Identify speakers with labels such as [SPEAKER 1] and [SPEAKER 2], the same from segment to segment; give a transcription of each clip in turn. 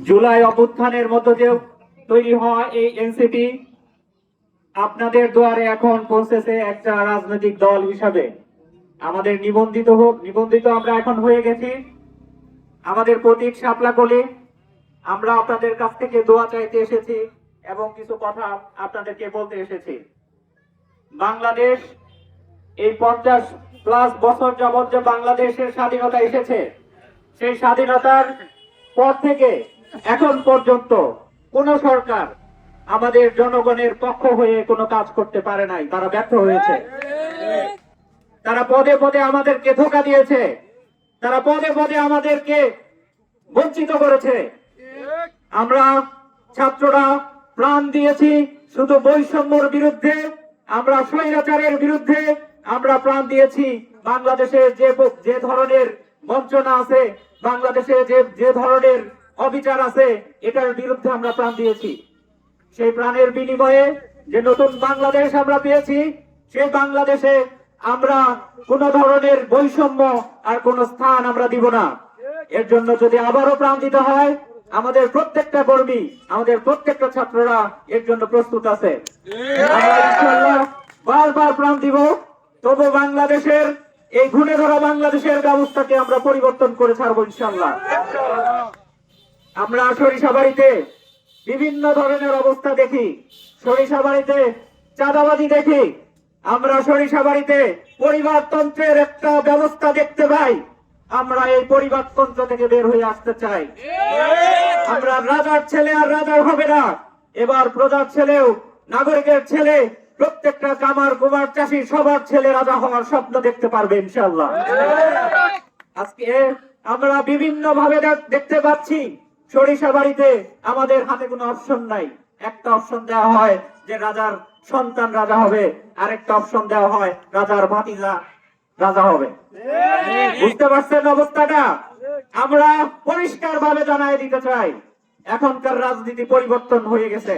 [SPEAKER 1] জুলাই অভ্যুত্থানের মধ্য দিয়ে তৈরি হওয়া এই এনসিপি আপনাদের দুয়ারে এখন পৌঁছেছে একটা রাজনৈতিক দল হিসাবে। আমাদের নিবন্ধিত হোক, নিবন্ধিত আমরা এখন হয়ে গেছি। আমাদের প্রতীক শাপলা কলি আমরা আপনাদের কাছ থেকে দোয়া চাইতে এসেছি এবং কিছু কথা আপনাদেরকে বলতে এসেছি। বাংলাদেশ, এই পঞ্চাশ প্লাস বছর যাবৎ যে বাংলাদেশের স্বাধীনতা এসেছে, সেই স্বাধীনতার পর থেকে এখন পর্যন্ত কোন সরকার আমাদের জনগণের পক্ষ হয়ে কোনো কাজ করতে পারে নাই, তারা ব্যর্থ হয়েছে। তারা পদে পদে আমাদেরকে ধোকা দিয়েছে, তারা পদে পদে আমাদেরকে বঞ্চিত করেছে। আমরা ছাত্ররা প্রাণ দিয়েছি শুধু বৈষম্যর বিরুদ্ধে, আমরা স্বৈরাচারের বিরুদ্ধে, আমরা প্রাণ দিয়েছি বাংলাদেশে যে যে ধরনের বঞ্চনা আছে, বাংলাদেশে যে যে ধরনের অবিচার আছে, এটার বিরুদ্ধে আমরা প্রাণ দিয়েছি। সেই প্রাণের বিনিময়ে যে নতুন বাংলাদেশ আমরা পেয়েছি, সেই বাংলাদেশে আমরা কোন ধরনের বৈষম্য আর কোন স্থান আমরা দিব না। এর জন্য যদি আবারও প্রাণ দিতে হয়, আমাদের প্রত্যেকটা কর্মী, আমাদের প্রত্যেকটা ছাত্ররা এর জন্য প্রস্তুত আছে। বারবার প্রাণ দিব, তবু বাংলাদেশের, এই ঘুণে ধরা বাংলাদেশের ব্যবস্থাকে আমরা পরিবর্তন করে ছাড়বো ইনশাল্লাহ আমরা সরিষাবাড়িতে বিভিন্ন ধরনের অবস্থা দেখি। সরিষাবাড়িতে চাঁদাবাজি দেখি। আমরা সরিষাবাড়িতে পরিবারতন্ত্রের একটা ব্যবস্থা দেখতে পাই। আমরা এই পরিবারতন্ত্র থেকে বের হয়ে আসতে চাই। আমরা রাজার ছেলে আর রাজার হবে না। এবার প্রজার ছেলেও নাগরিকের ছেলে, প্রত্যেকটা কামার, কুমার, চাষি, সবার ছেলে রাজা হওয়ার স্বপ্ন দেখতে পারবে ইনশাল্লাহ আজকে আমরা বিভিন্ন ভাবে দেখতে পাচ্ছি সরিষা বাড়িতে আমাদের হাতে কোনো অপশন নাই। একটা অপশন দেওয়া হয় যে রাজার সন্তান রাজা হবে আরেকটা অপশন দেওয়া হয় রাজার ভাতিজা রাজা হবে। বুঝতে পারছেন অবস্থাটা? আমরা পরিষ্কার ভাবে জানাই দিতে চাই। এখনকার রাজনীতি পরিবর্তন হয়ে গেছে।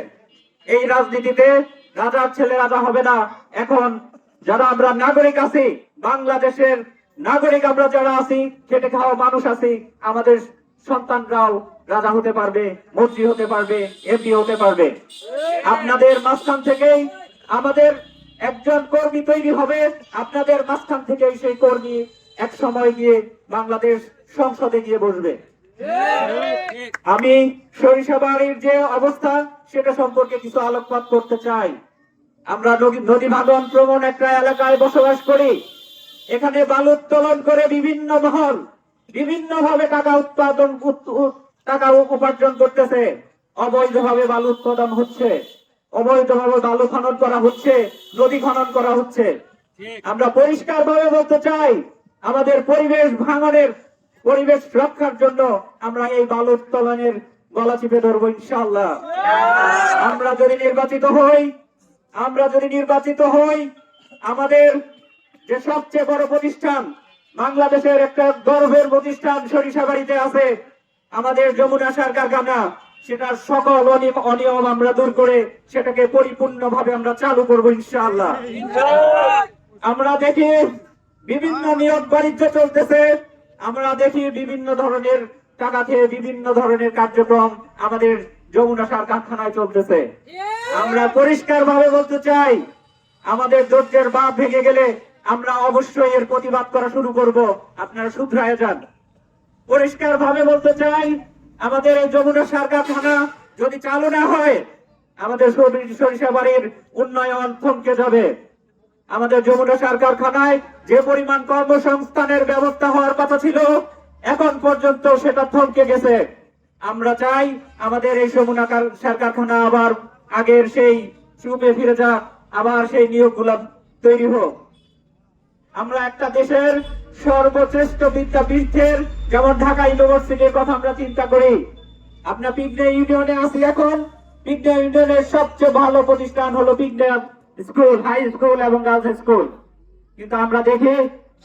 [SPEAKER 1] এই রাজনীতিতে রাজার ছেলে রাজা হবে না। এখন যারা আমরা নাগরিক আছি বাংলাদেশের নাগরিক আমরা যারা আছি খেটে খাওয়া মানুষ আছি আমাদের সন্তানরাও রাজা হতে পারবে, মন্ত্রী হতে পারবে, এমপি হতে পারবে। আপনাদের মাঝখান থেকেই আমাদের একজন কর্মী তৈরি হবে। আপনাদের মাঝখান থেকেই সেই কর্মী এক সময় গিয়ে বাংলাদেশ সংসদে গিয়ে বসবে। আমি সরিষাবাড়ির যে অবস্থা, সেটা সম্পর্কে কিছু আলোকপাত করতে চাই। আমরা নদী ভাঙন প্রবণ একটা এলাকায় বসবাস করি। এখানে বালু উত্তোলন করে বিভিন্ন মহল বিভিন্ন ভাবে টাকা উৎপাদন উৎ- উৎ- টাকা উপার্জন করতেছে। অবৈধভাবে বালু উৎপাদন হচ্ছে। অবৈধভাবে বালু খনন করা হচ্ছে নদী খনন করা হচ্ছে। আমরা পরিষ্কার ভাবে বলতে চাই আমাদের পরিবেশ ভাঙনের পরিবেশ রক্ষার জন্য আমরা এই বালু উত্তোলনের গলা চিপে ধরবো ইনশাল্লাহ আমরা যদি নির্বাচিত হই আমরা যদি নির্বাচিত হই আমাদের যে সবচেয়ে বড় প্রতিষ্ঠান বাংলাদেশের একটা গর্বের প্রতিষ্ঠান সরিষাবাড়িতে আছে। আমাদের যমুনা সার কারখানা, সেটার সকল অনিয়ম আমরা দূর করে সেটাকে পরিপূর্ণভাবে আমরা চালু করব ইনশাআল্লাহ। আমরা দেখি বিভিন্ন নিয়োগ বাণিজ্য চলতেছে। আমরা দেখি বিভিন্ন ধরনের টাকা খেয়ে বিভিন্ন ধরনের কার্যক্রম আমাদের যমুনা সার কারখানায় চলতেছে। আমরা পরিষ্কার ভাবে বলতে চাই, আমাদের ধৈর্যের বাপ ভেঙে গেলে আমরা অবশ্যই এর প্রতিবাদ করা শুরু করব। আপনারা শুধরায় যান। পরিষ্কার ভাবে বলতে চাই, আমাদের এই যমুনা সার কারখানা যদি চালু না হয়, আমাদের সরি- সরিষাবাড়ির উন্নয়ন থমকে যাবে। আমাদের যমুনা সার কারখানায় যে পরিমাণ কর্মসংস্থানের ব্যবস্থা হওয়ার কথা ছিল, এখন পর্যন্ত সেটা থমকে গেছে। আমরা চাই আমাদের এই যমুনা সার কারখানা আবার আগের সেই চুপে ফিরে যাক, আবার সেই নিয়োগগুলো তৈরি হোক। আমরা একটা দেশের সর্বশ্রেষ্ঠ বিদ্যাপীঠের, যেমন ঢাকা ইউনিভার্সিটির কথা আমরা চিন্তা করি। আপনার পিগনে ইউনিয়নে আছি এখন। পিগনে ইউনিয়নের সবচেয়ে ভালো প্রতিষ্ঠান হলো পিগনে স্কুল, হাই স্কুল এবং গার্লস স্কুল। কিন্তু আমরা দেখি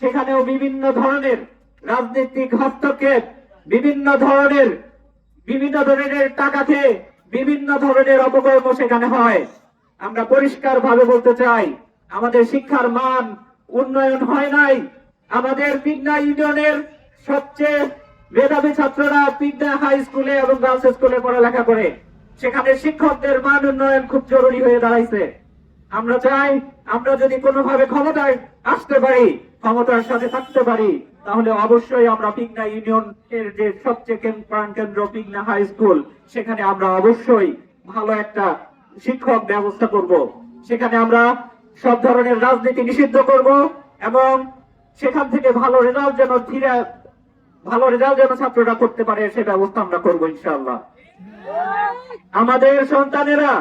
[SPEAKER 1] সেখানেও বিভিন্ন ধরনের রাজনৈতিক হস্তক্ষেপ, বিভিন্ন ধরনের বিভিন্ন ধরনের টাকা খেয়ে বিভিন্ন ধরনের অপকর্ম সেখানে হয়। আমরা পরিষ্কার ভাবে বলতে চাই, আমাদের শিক্ষার মান উন্নয়ন হয় নাই। আমাদের বিজ্ঞা ইউনিয়নের সবচেয়ে মেধাবী ছাত্ররা পিগনা হাই স্কুলে এবং গার্লস স্কুলে পড়ালেখা করে। সেখানে শিক্ষকদের মান উন্নয়ন খুব জরুরি হয়ে দাঁড়াইছে। আমরা চাই, আমরা যদি কোনোভাবে ক্ষমতায় আসতে পারি, ক্ষমতার সাথে থাকতে পারি, তাহলে অবশ্যই আমরা পিগনা ইউনিয়ন এর যে সবচেয়ে প্রাণ কেন্দ্র পিগনা হাই স্কুল, সেখানে আমরা অবশ্যই ভালো একটা শিক্ষক ব্যবস্থা করব। সেখানে আমরা সব ধরনের রাজনীতি নিষিদ্ধ করব এবং সেখান থেকে ভালো রেজাল্ট যেন ফিরে ভালো রেজাল্ট যেন ছাত্ররা করতে পারে সে ব্যবস্থা আমরা করব ইনশাল্লাহ আমাদের সন্তানেরা